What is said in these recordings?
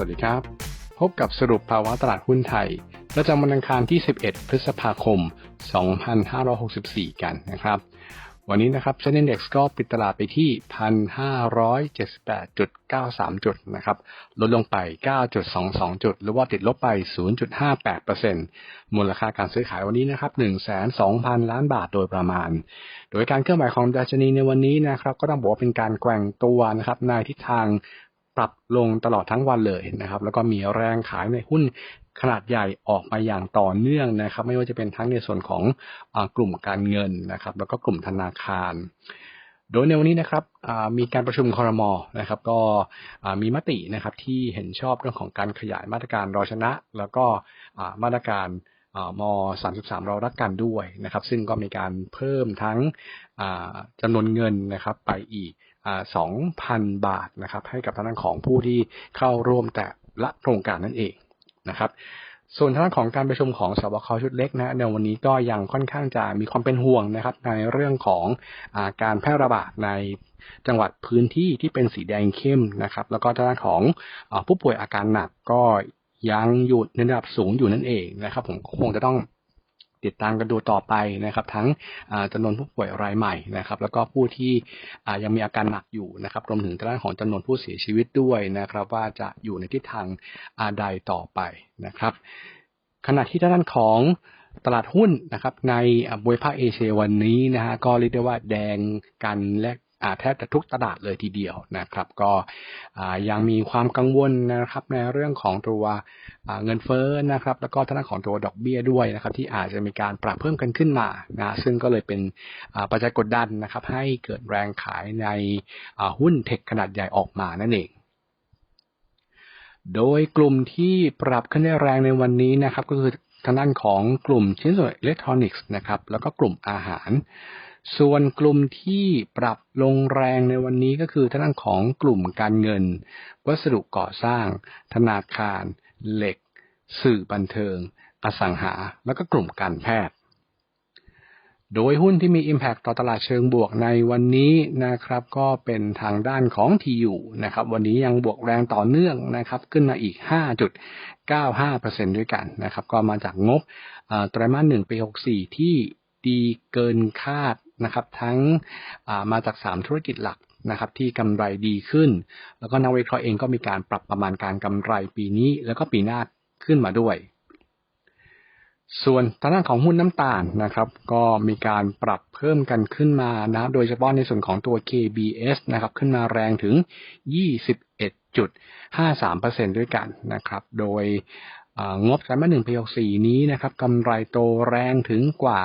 วัสดีครับ พบกับสรุปภาวะตลาดหุ้นไทย ประจำวันอังคารที่ 11 พฤษภาคม 2564 กันนะครับ วันนี้นะครับเซ็นดี Index ก็ปิดตลาดไปที่ 1,578.93 จุดนะครับ ลดลงไป 9.22 จุด หรือว่าติดลบไป 0.58%มูลค่าการซื้อขายวันนี้นะครับ1,200,000 ล้านบาทโดยประมาณ โดยการเคลื่อนไหวของดัชนีในวันนี้นะครับ ก็ต้องบอกว่าเป็นการแกว่งตัวนะครับในทิศทาง ปรับลงตลอดทั้งวันเลยนะครับ แล้วก็มีแรงขายในหุ้นขนาดใหญ่ออกมาอย่างต่อเนื่องนะครับ ไม่ว่าจะเป็นทั้งในส่วนของอกลุ่มการเงินนะครับ แล้วก็กลุ่มธนาคาร โดยในวันนี้นะครับมีการประชุมคอรมอนะครับ ก็มีมตินะครับที่เห็นชอบเรื่องของการขยายมาตรการรอชนะ แล้วก็มาตรการม 33 เรารักกันด้วยนะครับ ซึ่งก็มีการเพิ่มทั้งจำนวนเงินนะครับไปอีก 2,000 บาทนะครับ ให้กับทางด้านของผู้ที่เข้าร่วมแต่ละโครงการนั่นเองนะครับ ส่วนทางด้านของการประชุมของสบคชุดเล็กนะในวันนี้ก็ยังค่อนข้างจะมีความเป็นห่วงนะครับ ในเรื่องของอการแพร่ระบาดในจังหวัดพื้นที่ที่เป็นสีแดงเข้มนะครับ แล้วก็ทางด้านของอผู้ป่วยอาการหนักก็ยังอยู่ในระดับสูงอยู่นั่นเองนะครับ ผมคงจะต้อง ติดตามกันดูต่อไปนะครับ ทั้งจำนวนผู้ป่วยรายใหม่นะครับ แล้วก็ผู้ที่ยังมีอาการหนักอยู่นะครับรวมถึงด้านของจำนวนผู้เสียชีวิตด้วยนะครับ ว่าจะอยู่ในทิศทางใดต่อไปนะครับ ขณะที่ด้านของตลาดหุ้นนะครับในบริภาคเอเชียวันนี้นะฮะก็เรียกได้ว่าแดงกันและ แทบจะทุกตลาดเลยทีเดียวนะครับ ก็ยังมีความกังวลนะครับในเรื่องของตัวเงินเฟ้อนะครับ แล้วก็ทางด้านของตัวดอกเบี้ยด้วยนะครับ ที่อาจจะมีการปรับเพิ่มกันขึ้นมานะซึ่งก็เลยเป็นปัจจัยกดดันนะครับ ให้เกิดแรงขายในหุ้นเทคขนาดใหญ่ออกมานั่นเองโดยกลุ่มที่ปรับขึ้นได้แรงในวันนี้นะครับ ก็คือทางด้านของกลุ่มชิ้นส่วนอิเล็กทรอนิกส์นะครับแล้วก็กลุ่มอาหาร ส่วนกลุ่มที่ปรับลงแรงในวันนี้ก็คือทางด้านของกลุ่มการเงิน วัสดุก่อสร้าง ธนาคาร เหล็ก สื่อบันเทิง อสังหา แล้วก็กลุ่มการแพทย์ โดยหุ้นที่มี Impact ต่อตลาดเชิงบวกในวันนี้นะครับ ก็เป็นทางด้านของ TU นะครับ วันนี้ยังบวกแรงต่อเนื่องนะครับ ขึ้นมาอีก 5.95%ด้วยกันนะครับ ก็มาจากงบไตรมาส1ปี 64 ที่ดีเกินคาด นะครับ ทั้งมาจาก 3 ธุรกิจหลักนะครับที่กำไรดีขึ้น แล้วก็นักวิเคราะห์เองก็มีการปรับประมาณการกำไรปีนี้แล้วก็ปีหน้าขึ้นมาด้วย ส่วนทางด้านของหุ้นน้ำตาลนะครับ ก็มีการปรับเพิ่มกันขึ้นมานะโดยเฉพาะในส่วนของตัว KBS นะครับขึ้นมาแรงถึง 21.53%ด้วยกันนะครับ โดย งบไตรมาสหนึ่งปีหกสี่นี้นะครับกำไรโตแรงถึงกว่า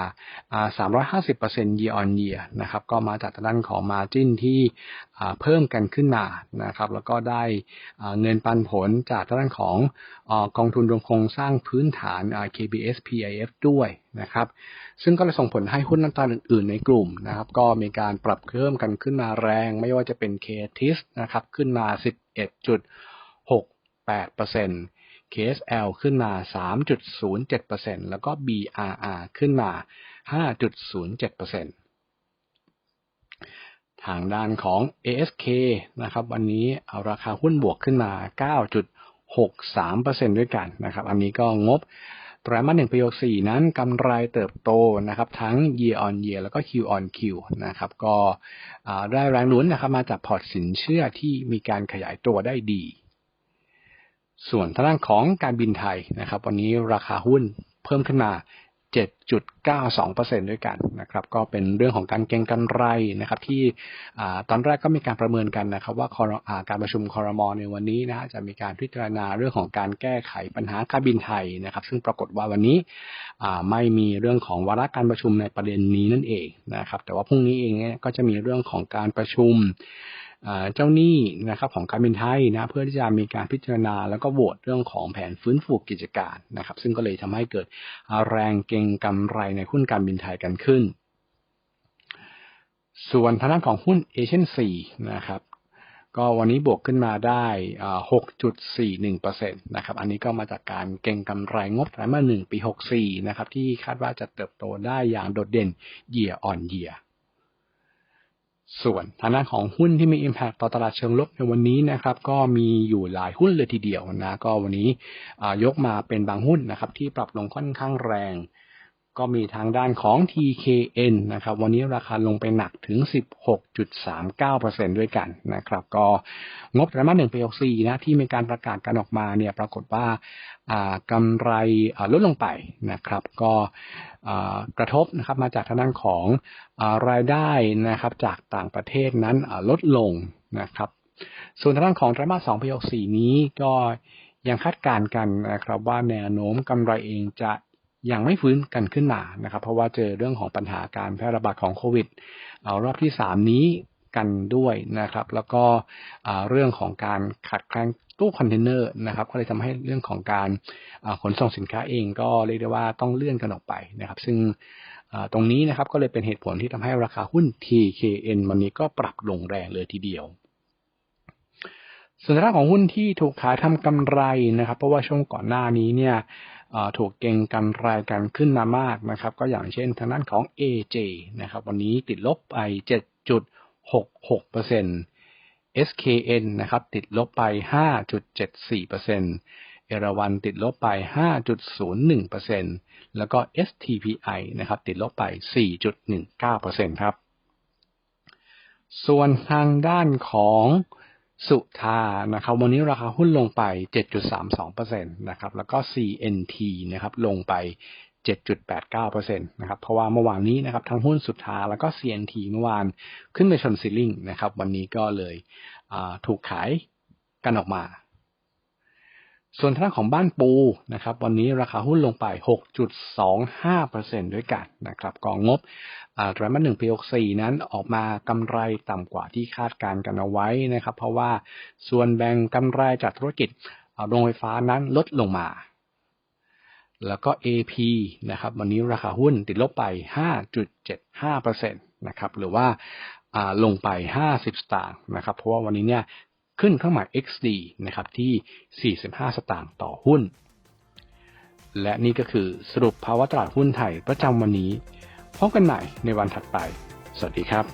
350% year on year นะครับก็มาจากด้านของ margin ที่เพิ่มกันขึ้นมานะครับแล้วก็ได้เงินปันผลจากด้านของกองทุนรวมโครงสร้างพื้นฐาน KBS PIF ด้วยนะครับซึ่งก็เลยส่งผลให้หุ้นน้ำตาลอื่นๆในกลุ่มนะครับก็มีการปรับเพิ่มกันขึ้นมาแรง ไม่ว่าจะเป็น KTIS นะครับขึ้นมา 11.68% KSL ขึ้นมา 3.07%แล้วก็ BRR ขึ้นมา 5.07%ทางด้านของ ASK นะครับ วันนี้เอาราคาหุ้นบวกขึ้นมา 9.63%ด้วยกันนะครับ อันนี้ก็งบไตรมาสหนึ่งปีสี่นั้นกำไรเติบโตนะครับทั้ง year on year แล้วก็ Q on Q นะครับก็ได้แรงหนุนนะครับมาจากพอร์ตสินเชื่อที่มีการขยายตัวได้ดี ส่วนทางด้านของการบินไทยนะครับ วันนี้ราคาหุ้นเพิ่มขึ้นมา 7.92%ด้วยกันนะครับ ก็เป็นเรื่องของการเก็งกำไรนะครับ ที่ตอนแรกก็มีการประเมินกันนะครับ ว่าการประชุมคอรมอในวันนี้นะจะมีการพิจารณาเรื่องของการแก้ไขปัญหาการบินไทยนะครับ ซึ่งปรากฏว่าวันนี้ไม่มีเรื่องของวาระการประชุมในประเด็นนี้นั่นเองนะครับ แต่ว่าพรุ่งนี้เองเนี่ยก็จะมีเรื่องของการประชุม เจ้าหนี้นะครับของการบินไทยนะเพื่อที่จะมีการพิจารณาแล้วก็โหวตเรื่องของแผนฟื้นฟูกิจการนะครับ ซึ่งก็เลยทำให้เกิดแรงเก็งกำไรในหุ้นการบินไทยกันขึ้น ส่วนทางด้านของหุ้นเอเชียนซีนะครับก็วันนี้บวกขึ้นมาได้ 6.41%นะครับ อันนี้ก็มาจากการเก็งกำไรงบไตรมาสหนึ่งปี 64 นะครับ ที่คาดว่าจะเติบโตได้อย่างโดดเด่น year on year ส่วนทางด้านของหุ้นที่มี Impact ต่อตลาดเชิงลบในวันนี้นะครับ ก็มีอยู่หลายหุ้นเลยทีเดียวนะ ก็วันนี้ยกมาเป็นบางหุ้นนะครับ ที่ปรับลงค่อนข้างแรง ก็มีทางด้านของ TKN นะครับ วันนี้ราคาลงไปหนักถึง 16.39%ด้วยกันนะครับ ก็งบไตรมาสหนึ่งปี64นะ ที่มีการประกาศกันออกมาเนี่ย ปรากฏว่าากำไรลดลงไปนะครับ ก็กระทบนะครับมาจากทางด้านของอารายได้นะครับ จากต่างประเทศนั้นลดลงนะครับ ส่วนทางด้านของไตรมาส2ปี64นี้ก็ยังคาดการณ์กันนะครับว่าแนวโน้มกำไรเองจะ ยังไม่ฟื้นกันขึ้นมานะครับ เพราะว่าเจอเรื่องของปัญหาการแพร่ระบาดของโควิดเอารอบที่ 3 นี้กันด้วยนะครับ แล้วก็เรื่องของการขาดแคลนตู้คอนเทนเนอร์นะครับก็เลยทำให้เรื่องของการขนส่งสินค้าเองก็เรียกได้ว่าต้องเลื่อนกันออกไปนะครับ ซึ่งตรงนี้นะครับก็เลยเป็นเหตุผลที่ทำให้ราคาหุ้น TKN วันนี้ก็ปรับลงแรงเลยทีเดียวส่วนทางด้าของหุ้นที่ถูกขายทำกำไรนะครับ เพราะว่าช่วงก่อนหน้านี้เนี่ย ถูกเก็งกำไรายกันขึ้นมามากนะครับ ก็อย่างเช่นทางด้านของ AJ นะครับ วันนี้ติดลบไป 7.66% SKN นะครับ ติดลบไป 5.74%เอราวันติดลบไป 5.01%แล้วก็ STPI นะครับ ติดลบไป 4.19%ครับ ส่วนทางด้านของ สุธานะครับวันนี้ราคาหุ้นลงไป 7.32%นะครับแล้วก็ CNT นะครับลงไป 7.89%นะครับเพราะว่าเมื่อวานนี้นะครับทั้งหุ้นสุธาแล้วก็ CNT เมื่อวานขึ้นไปชนซิลลิงนะครับวันนี้ก็เลยถูกขายกันออกมา ส่วนทางด้าของบ้านปูนะครับวันนี้ราคาหุ้นลงไป 6.25%ด้วยกันนะครับกองงบไตรมาสหนึ่งปี64นั้นออกมากำไรต่ำกว่าที่คาดการณ์กันเอาไว้นะครับเพราะว่าส่วนแบ่งกำไรจากธุรกิจโรงไฟฟ้านั้นลดลงมา แล้วก็ AP นะครับวันนี้ราคาหุ้นติดลบไป 5.75%นะครับหรือว่าอ่าลงไป 50 สตางค์นะครับ เพราะว่าวันนี้เนี่ย ขึ้นเครื่องหมาย XD นะครับที่ 45 สตางค์ต่อหุ้น และนี่ก็คือสรุปภาวะตลาดหุ้นไทยประจำวันนี้ พบกันใหม่ในวันถัดไป สวัสดีครับ